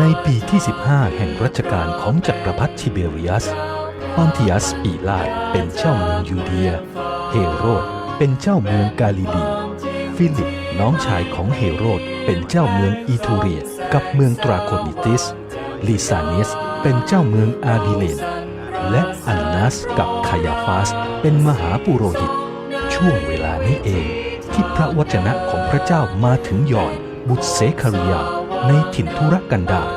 ในปีที่ 15 แห่งรัชกาลของจักรพรรดิทิเบเรียสปอนติยัสปีลาดเป็นเจ้าเมืองยูเดีย เฮโรดเป็นเจ้าเมืองกาลิลี ฟิลิปน้องชายของเฮโรดเป็นเจ้าเมืองอีทูเรียกับเมืองตราโคนิติส ลิซานิสเป็นเจ้าเมืองอาบิเลน และอันนัสกับคายาฟาสเป็นมหาปุโรหิต ช่วงเวลานี้เองที่พระวจนะของพระเจ้ามาถึงยอนบุตรเซคาริยา ในถิ่นทุรกันดาร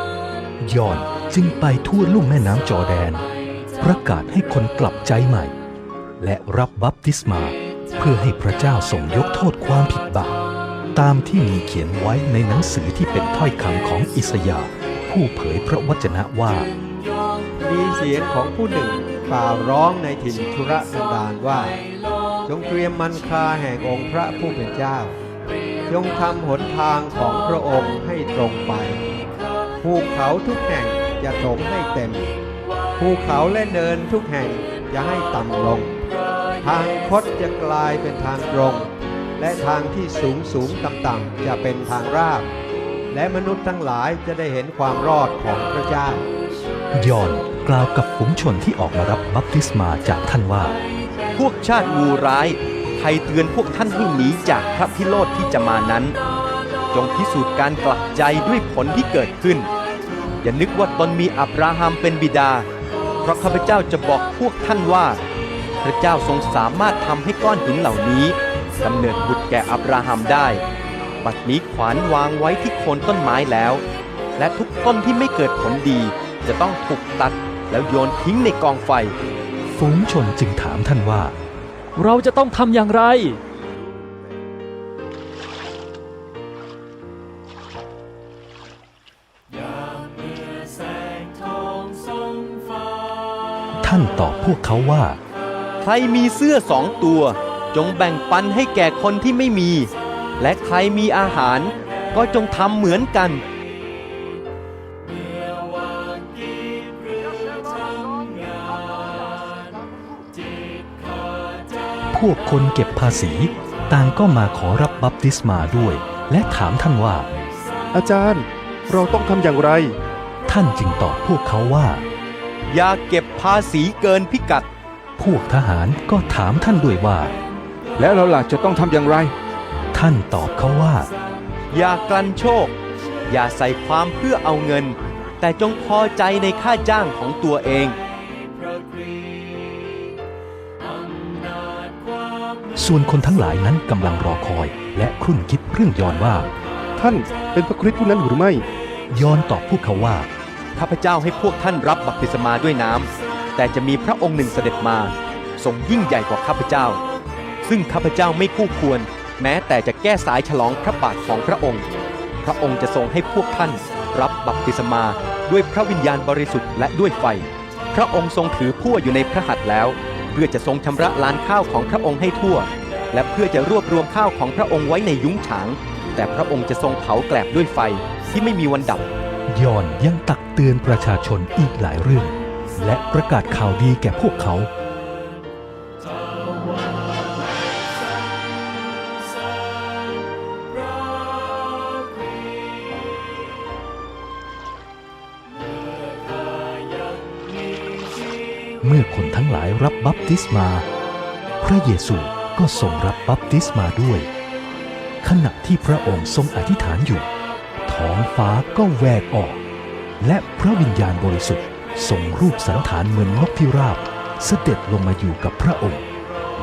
ยอนจึงไปทั่วลุ่มแม่น้ำจอแดน ประกาศให้คนกลับใจใหม่ และรับบัพติศมาเพื่อให้พระเจ้าทรงยกโทษความผิดบาปตามที่มีเขียนไว้ในหนังสือที่เป็นถ้อยคำของอิสยาห์ผู้เผยพระวจนะว่า มีเสียงของผู้หนึ่งกล่าวร้องในถิ่นธุรกันดารว่า จงเตรียมมันคาแห่งองค์พระผู้เป็นเจ้า จงทำหนทางของพระองค์ให้ตรงไป ภูเขาทุกแห่งจะถมให้เต็ม ภูเขาและเนินทุกแห่งจะให้ต่ำลง ทางคดจะกลายเป็นทางตรง และทางที่สูงสูงต่ำต่ำๆจะเป็นทางราบ และมนุษย์ทั้งหลายจะได้เห็นความรอดของพระเจ้ายอนกล่าวกับฝูงชนที่ออกมารับบัพติศมาจากท่านว่า พวกชาติงูร้าย ใครเตือนพวกท่านให้หนีจากพระพิโรธที่จะมานั้น จงพิสูจน์การกลับใจด้วยผลที่เกิดขึ้น อย่านึกว่าตนมีอับราฮัมเป็นบิดา เพราะข้าพเจ้าจะบอกพวกท่านว่า พระเจ้าทรงสามารถทำให้ก้อนหินเหล่านี้กำเนิดบุตรแก่อับราฮัมได้ บัดนี้ขวานวางไว้ที่โคนต้นไม้แล้ว และทุกต้นที่ไม่เกิดผลดีจะต้องถูกตัดแล้วโยนทิ้งในกองไฟ ฝูงชนจึงถามท่านว่า เราจะต้องทำอย่างไร ท่านตอบพวกเขาว่า ใครมีเสื้อสองตัว จงแบ่งปันให้แก่คนที่ไม่มี และใครมีอาหารก็จงทำเหมือนกัน พวกคนเก็บภาษี ต่างก็มาขอรับบัพติศมาด้วย และถามท่านว่า อาจารย์เราต้องทำอย่างไร ท่านจึงตอบพวกเขาว่า อย่าเก็บภาษีเกินพิกัด พวกทหารก็ถามท่านด้วยว่า แล้วเราล่ะจะต้องทำอย่างไร ท่านตอบเขาว่า อย่ากลั่นโชค อย่าใส่ความเพื่อเอาเงิน แต่จงพอใจในค่าจ้างของตัวเอง ส่วนคนทั้งหลายนั้นกำลังรอคอยและครุ่นคิดเรื่องยอนว่า ท่านเป็นพระคริสต์ผู้นั้นหรือไม่ ยอนตอบพวกเขาว่า ข้าพเจ้าให้พวกท่านรับบัพติศมาด้วยน้ำแต่จะมีพระองค์หนึ่งเสด็จมาทรงยิ่งใหญ่กว่าข้าพเจ้า ซึ่งข้าพเจ้าไม่คู่ควร แม้แต่จะแก้สายฉลองพระบาทของพระองค์ พระองค์จะทรงให้พวกท่านรับบัพติศมาด้วยพระวิญญาณบริสุทธิ์และด้วยไฟ พระองค์ทรงถือพั่วอยู่ในพระหัตถ์แล้ว เพื่อจะทรงชำระล้านข้าวของพระองค์ให้ทั่ว และเพื่อจะรวบรวมข้าวของพระองค์ไว้ในยุ้งฉาง แต่พระองค์จะทรงเผาแกลบด้วยไฟที่ไม่มีวันดับ ยอนยังตักเตือนประชาชนอีกหลายเรื่อง และประกาศข่าวดีแก่พวกเขา เมื่อคนทั้งหลายรับบัพติศมา พระเยซู ก็ทรงรับบัพติศมาด้วย ขณะที่พระองค์ทรงอธิษฐานอยู่ ท้องฟ้าก็แหวกออก และพระวิญญาณบริสุทธิ์ทรงรูปสันฐานเหมือนนกพิราบ เสด็จลงมาอยู่กับพระองค์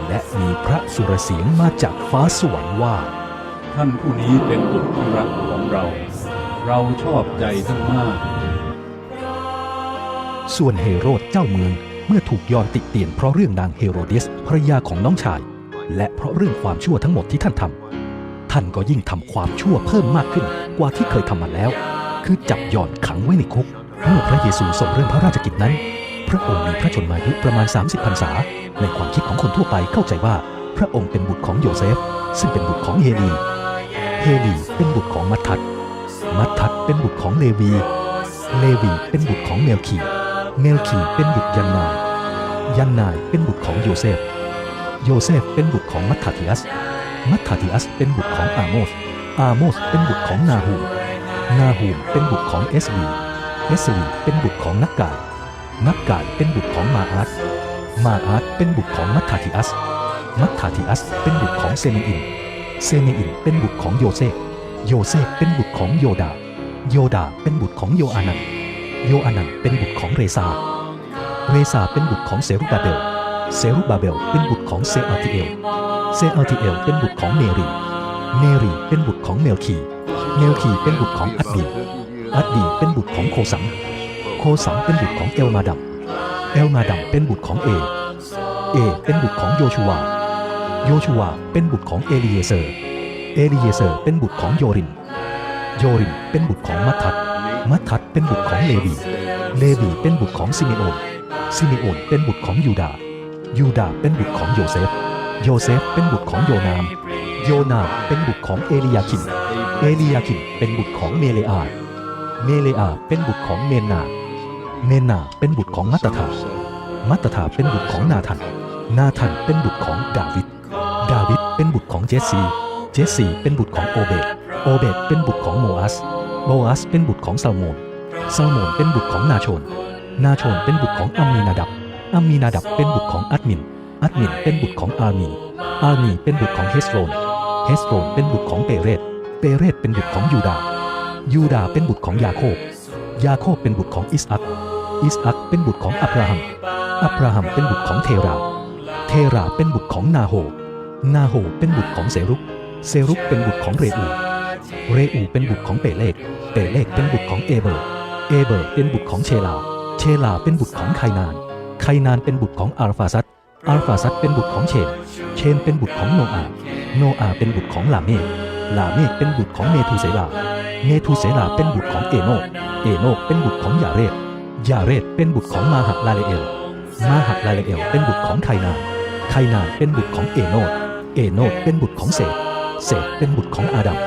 และมีพระสุรเสียงมาจากฟ้าสวรรค์ว่า ท่านผู้นี้เป็นบุตรที่รักของเรา เราชอบใจท่านมาก ส่วนเฮโรดเจ้าเมืองเมื่อถูกยอนติเตียนเพราะเรื่องนางเฮโรเดสภรยาของน้องชาย และเพราะเรื่องความชั่วทั้งหมดที่ท่านทำท่านก็ยิ่งทำความชั่วเพิ่มมากขึ้นกว่าที่เคยทำมาแล้ว คือจับย่อนขังไว้ในคุก เมื่อพระเยซูทรงเริ่มพระราชกิจนั้น พระองค์มีพระชนมายุประมาณ 30พรรษา ในความคิดของคนทั่วไปเข้าใจว่า พระองค์เป็นบุตรของโยเซฟ ซึ่งเป็นบุตรของเฮลี เฮลีเป็นบุตรของมัททัตมัททัตเป็นบุตรของเลวี เลวีเป็นบุตรของเมลคี เมลคีเป็นบุตรยันนาย ยันนายเป็นบุตรของโยเซฟ โยเซฟเป็นบุตรของมัทธาทิอัส มัทธาทิอัสเป็นบุตรของอาโมส อาโมสเป็นบุตรของนาฮูมนาฮูมเป็นบุตรของเอสลีเอสลีเป็นบุตรของนักกาย นักกายเป็นบุตรของมาอาร์ตมาอาร์ตเป็นบุตรของมัทธาธิอัส มัทธาธิอัสเป็นบุตรของเซเมอิน เซเมอินเป็นบุตรของโยเซฟ โยเซฟเป็นบุตรของโยดา โยดาเป็นบุตรของโยอานันโยอานันเป็นบุตรของเรซา เรซาเป็นบุตรของเซรุบาเบล เซรุบาเบลเป็นบุตรของเซอัลติเอล เซอัลติเอลเป็นบุตรของเนรี เนรีเป็นบุตรของเมลคี เมลคีเป็นบุตรของอัดดี อัดดีเป็นบุตรของโคสัม โคสัมเป็นบุตรของเอลมาดัม เอลมาดัมเป็นบุตรของเอ เอเป็นบุตรของโยชูวา โยชูวาเป็นบุตรของเอลีเยเซอร์ เอลีเยเซอร์เป็นบุตรของโยริน โยรินเป็นบุตรของมัททัตมัททัตเป็นบุตรของเลวี เลวีเป็นบุตรของซิเมโอน ซิเมโอนเป็นบุตรของยูดาห์ ยูดาเป็นบุตรของโยเซฟ โยเซฟเป็นบุตรของโยนาม โยนามเป็นบุตรของเอลียาคิม เอลียาคิมเป็นบุตรของเมเลอา เมเลอาเป็นบุตรของเมนนาเมนนาเป็นบุตรของมัตตามัตตาเป็นบุตรของนาธัน นาธันเป็นบุตรของดาวิด ดาวิดเป็นบุตรของเจสซี เจสซีเป็นบุตรของโอเบตโอเบตเป็นบุตรของโมอัสโมอัสเป็นบุตรของซาโมนซาโมนเป็นบุตรของนาชน นาชนเป็นบุตรของอัมมีนาดับ อัมมีนาดับเป็นบุตรของอัดมิน อัดมินเป็นบุตรของอาร์มีอาร์มีเป็นบุตรของเฮสโรน เฮสโรนเป็นบุตรของเปเรต เปเรตเป็นบุตรของยูดา ยูดาเป็นบุตรของยาโคบ ยาโคบเป็นบุตรของอิสอัคอิสอัคเป็นบุตรของอับราฮัม อับราฮัมเป็นบุตรของเทรา เทราเป็นบุตรของนาโฮ นาโฮเป็นบุตรของเซรุก เซรุกเป็นบุตรของเรอู เรอูเป็นบุตรของเปเลก เปเลกเป็นบุตรของเอเบอร์ เอเบอร์เป็นบุตรของเชลา เชลาเป็นบุตรของไคนาน ไคนานเป็นบุตรของอาร์ฟาซัตอาร์ฟาซัตเป็นบุตรของเชมเชมเป็นบุตรของโนอา โนอาเป็นบุตรของลาเมกลาเมกเป็นบุตรของเมทูเซลา เมทูเซลาเป็นบุตรของเอโนกเอโนกเป็นบุตรของยาเรศยาเรศเป็นบุตรของมาหักลาเลเอล มาหักลาเลเอลเป็นบุตรของไคนานไคนานเป็นบุตรของเอโนดเอโนดเป็นบุตรของเสธเสธเป็นบุตรของอาดัม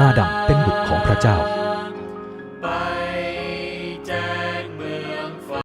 อาดัมเป็นบุตรของพระเจ้า